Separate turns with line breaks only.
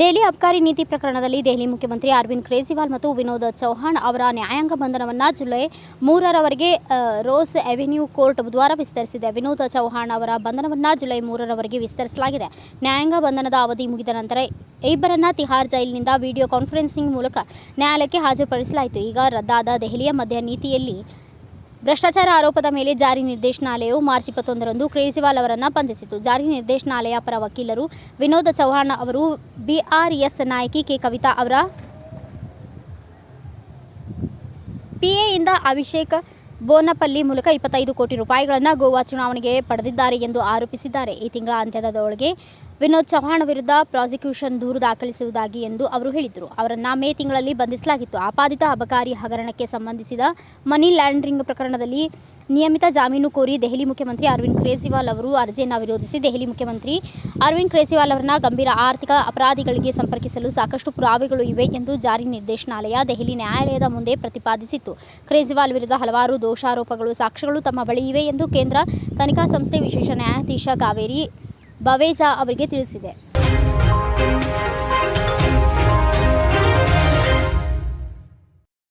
ದೆಹಲಿ ಅಬ್ಕಾರಿ ನೀತಿ ಪ್ರಕರಣದಲ್ಲಿ ದೆಹಲಿ ಮುಖ್ಯಮಂತ್ರಿ ಅರವಿಂದ್ ಕೇಜ್ರಿವಾಲ್ ಮತ್ತು ವಿನೋದ್ ಚೌಹಾಣ್ ಅವರ ನ್ಯಾಯಾಂಗ ಬಂಧನವನ್ನು ಜುಲೈ ಮೂರರವರೆಗೆ ರೋಸ್ ಅವೆನ್ಯೂ ಕೋರ್ಟ್ ಬುಧವಾರ ವಿಸ್ತರಿಸಿದೆ. ವಿನೋದ್ ಚೌಹಾಣ್ ಅವರ ಬಂಧನವನ್ನು ಜುಲೈ ಮೂರರವರೆಗೆ ವಿಸ್ತರಿಸಲಾಗಿದೆ. ನ್ಯಾಯಾಂಗ ಬಂಧನದ ಅವಧಿ ಮುಗಿದ ನಂತರ ಇಬ್ಬರನ್ನ ತಿಹಾರ್ ಜೈಲಿನಿಂದ ವಿಡಿಯೋ ಕಾನ್ಫರೆನ್ಸಿಂಗ್ ಮೂಲಕ ನ್ಯಾಯಾಲಯಕ್ಕೆ ಹಾಜರುಪಡಿಸಲಾಯಿತು. ಈಗ ರದ್ದಾದ ದೆಹಲಿಯ ಮಧ್ಯ ನೀತಿಯಲ್ಲಿ ಭ್ರಷ್ಟಾಚಾರ ಆರೋಪದ ಮೇಲೆ ಜಾರಿ ನಿರ್ದೇಶನಾಲಯವು ಮಾರ್ಚ್ ಇಪ್ಪತ್ತೊಂದರಂದು ಕೇಜ್ರಿವಾಲ್ ಅವರನ್ನು ಬಂಧಿಸಿತು ಜಾರಿ ನಿರ್ದೇಶನಾಲಯ ಪರ ವಕೀಲರು ವಿನೋದ್ ಚೌಹಾಣ್ ಅವರು ಬಿಆರ್ಎಸ್ ನಾಯಕಿ ಕೆ ಕವಿತಾ ಅವರ ಪಿಎಯಿಂದ ಅಭಿಷೇಕ್ ಬೋನಪಲ್ಲಿ ಮೂಲಕ ಇಪ್ಪತ್ತೈದು ಕೋಟಿ ರೂಪಾಯಿಗಳನ್ನು ಗೋವಾ ಚುನಾವಣೆಗೆ ಪಡೆದಿದ್ದಾರೆ ಎಂದು ಆರೋಪಿಸಿದ್ದಾರೆ. ಈ ತಿಂಗಳ ಅಂತ್ಯದೊಳಗೆ ವಿನೋದ್ ಚೌಹಾಣ್ ವಿರುದ್ಧ ಪ್ರಾಸಿಕ್ಯೂಷನ್ ದೂರು ದಾಖಲಿಸುವುದಾಗಿ ಎಂದು ಅವರು ಹೇಳಿದರು. ಅವರನ್ನ ಮೇ ತಿಂಗಳಲ್ಲಿ ಬಂಧಿಸಲಾಗಿತ್ತು. ಆಪಾದಿತ ಅಬಕಾರಿ ಹಗರಣಕ್ಕೆ ಸಂಬಂಧಿಸಿದ ಮನಿ ಲ್ಯಾಂಡ್ರಿಂಗ್ ಪ್ರಕರಣದಲ್ಲಿ ನಿಯಮಿತ ಜಾಮೀನು ಕೋರಿ ದೆಹಲಿ ಮುಖ್ಯಮಂತ್ರಿ ಅರವಿಂದ್ ಕೇಜ್ರಿವಾಲ್ ಅವರು ಅರ್ಜಿಯನ್ನು ವಿರೋಧಿಸಿ ದೆಹಲಿ ಮುಖ್ಯಮಂತ್ರಿ ಅರವಿಂದ್ ಕೇಜ್ರಿವಾಲ್ ಅವರನ್ನ ಗಂಭೀರ ಆರ್ಥಿಕ ಅಪರಾಧಿಗಳಿಗೆ ಸಂಪರ್ಕಿಸಲು ಸಾಕಷ್ಟು ಪುರಾವೆಗಳು ಇವೆ ಎಂದು ಜಾರಿ ನಿರ್ದೇಶನಾಲಯ ದೆಹಲಿ ನ್ಯಾಯಾಲಯದ ಮುಂದೆ ಪ್ರತಿಪಾದಿಸಿತ್ತು. ಕೇಜ್ರಿವಾಲ್ ವಿರುದ್ಧ ಹಲವಾರು ದೋಷಾರೋಪಗಳು, ಸಾಕ್ಷ್ಯಗಳು ತಮ್ಮ ಬಳಿ ಇವೆ ಎಂದು ಕೇಂದ್ರ ತನಿಖಾ ಸಂಸ್ಥೆ ವಿಶೇಷ ನ್ಯಾಯಾಧೀಶ ಕಾವೇರಿ ಬವೇಜಾ ಅವರಿಗೆ ತಿಳಿಸಿದೆ.